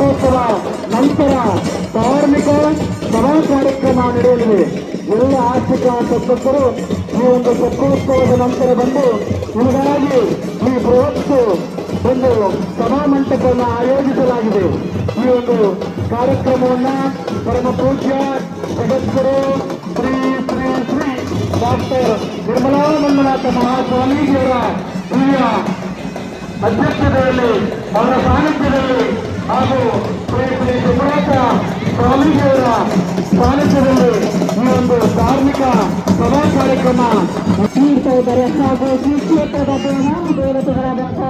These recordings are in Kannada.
ತೆಪ್ಪೋತ್ಸವ ನಂತರ ಧಾರ್ಮಿಕ ಸಭಾ ಕಾರ್ಯಕ್ರಮ ನಡೆಯಲಿದೆ. ಎಲ್ಲ ಆರ್ಥಿಕ ಸದಸ್ಯರು ಈ ಒಂದು ರಥೋತ್ಸವದ ನಂತರ ಬಂದು ನಿಮಗಾಗಿ ಈ ಬೃಹತ್ ಒಂದು ಸಭಾ ಮಂಟಪವನ್ನು ಆಯೋಜಿಸಲಾಗಿದೆ. ಈ ಒಂದು ಕಾರ್ಯಕ್ರಮವನ್ನ ಪರಮ ಪೂಜ್ಯ ಜಗದ್ಗುರು ಶ್ರೀ ಶ್ರೀ ಶ್ರೀ ಡಾಕ್ಟರ್ ನಿರ್ಮಲಾ ಮಂಜುನಾಥ ಮಹಾಸ್ವಾಮೀಜಿಯವರ ಅಧ್ಯಕ್ಷತೆಯಲ್ಲಿ ಅವರ ಸಾನ್ನಿಧ್ಯದಲ್ಲಿ ಸಭಾ ಕಾರ್ಯಕ್ರಮ ನೀಡ್ತಾ ಇದ್ದಾರೆ ಹಾಗೂ ಶ್ರೀ ಕ್ಷೇತ್ರದ ದೇವಾನು ದೇವತೆಗಳಾದಂತಹ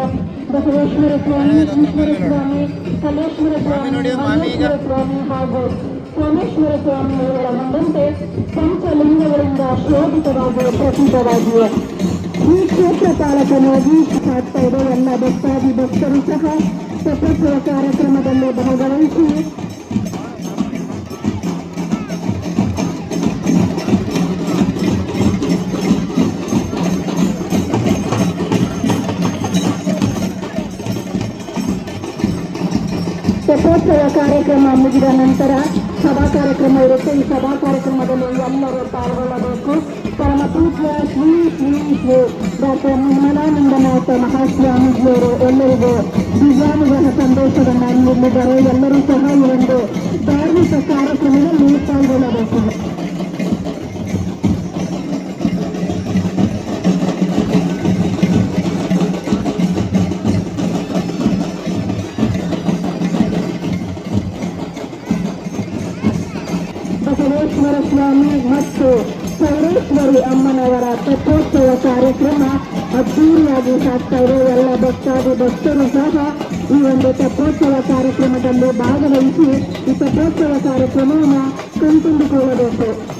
ಬಸವೇಶ್ವರ ಸ್ವಾಮಿ ಈಶ್ವರ ಸ್ವಾಮಿ ಕಲ್ಲೇಶ್ವರ ಸ್ವಾಮಿ ಮಲ್ಲೇಶ್ವರ ಸ್ವಾಮಿ ಹಾಗೂ ಸೋಮೇಶ್ವರ ಸ್ವಾಮಿ ಅವರ ಮುಂದಂತೆ ಪಂಚಲಿಂಗಗಳಿಂದ ಶೋಭಿತವಾಗಿ ಪ್ರತೀತವಾಗಿವೆ ಈ ಕ್ಷೇತ್ರ ಪಾಲಕನಾಗಿ ಸಾಗ್ತಾ ಇದೆ ಎಲ್ಲ ಭಕ್ತಾದಿ ಭಕ್ತರು ಸಹ ಸ್ವತಂತ್ರ ಕಾರ್ಯಕ್ರಮದಲ್ಲಿ ಭಾಗವಹಿಸಿ ತೆಪ್ಪೋತ್ಸವ ಕಾರ್ಯಕ್ರಮ ಮುಗಿದ ನಂತರ ಸಭಾ ಕಾರ್ಯಕ್ರಮ ಇರುತ್ತೆ. ಈ ಸಭಾ ಕಾರ್ಯಕ್ರಮದಲ್ಲಿ ಎಲ್ಲರೂ ಪಾಲ್ಗೊಳ್ಳಬೇಕು. ಪರಮ ಪೂಜ್ಯ ಶ್ರೀ ಶ್ರೀ ಶ್ರೀ ಡಾಕ್ಟರ್ ನಿರ್ಮಲಾನಂದನಾಥ ಮಹಾಸ್ವಾಮೀಜಿಯವರು ಎಲ್ಲರಿಗೂ ದಿವ್ಯಾನುಗ್ರಹ ಸಂದೇಶವನ್ನು ನೀಡಿದ್ದಾರೆ. ಎಲ್ಲರೂ ಸಹ ಈ ಒಂದು ಧಾರ್ಮಿಕ ಕಾರ್ಯಕ್ರಮದಲ್ಲಿ ಪಾಲ್ಗೊಳ್ಳಬೇಕು. ಬಸವೇಶ್ವರ ಸ್ವಾಮಿ ಮತ್ತು ಸೌರೇಶ್ವರಿ ಅಮ್ಮನವರ ತಪೋತ್ಸವ ಕಾರ್ಯಕ್ರಮ ಅದ್ದೂರಿಯಾಗಿ ಸಾಗ್ತಾ ಇದೆ. ಎಲ್ಲ ಭಕ್ತಾದಿ ಭಕ್ತರು ಸಹ ಈ ಒಂದು ತಪೋತ್ಸವ ಕಾರ್ಯಕ್ರಮದಲ್ಲಿ ಭಾಗವಹಿಸಿ ಈ ತಪೋತ್ಸವ ಕಾರ್ಯಕ್ರಮವನ್ನು ಕಣ್ತುಂಬಿಕೊಳ್ಳಬೇಕು.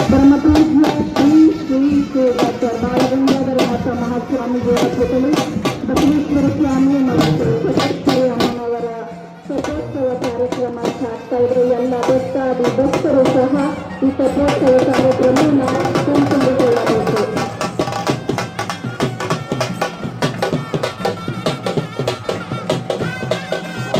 ಪರಮಪೂಜ್ಯ ಶ್ರೀ ಶ್ರೀ ಮತ್ತು ಡಾಕ್ಟರ್ ಬಾಲಗಂಗಾಧರ ಮಠ ಮಹಾಸ್ವಾಮಿಗಳ ಪುಟಲು ಬಸವೇಶ್ವರ ಸ್ವಾಮಿ ಮತ್ತು ಸಶಕ್ತಿಯ ಅಮ್ಮನವರ ಕಾರ್ಯಕ್ರಮ ಸಾಕ್ತಾ ಇದ್ರೆ ಎಲ್ಲ ಭಕ್ತಾದಿ ಭಕ್ತರು ಸಹ ಈ ಶತೋತ್ಸವ ಕಾರ್ಯಕ್ರಮ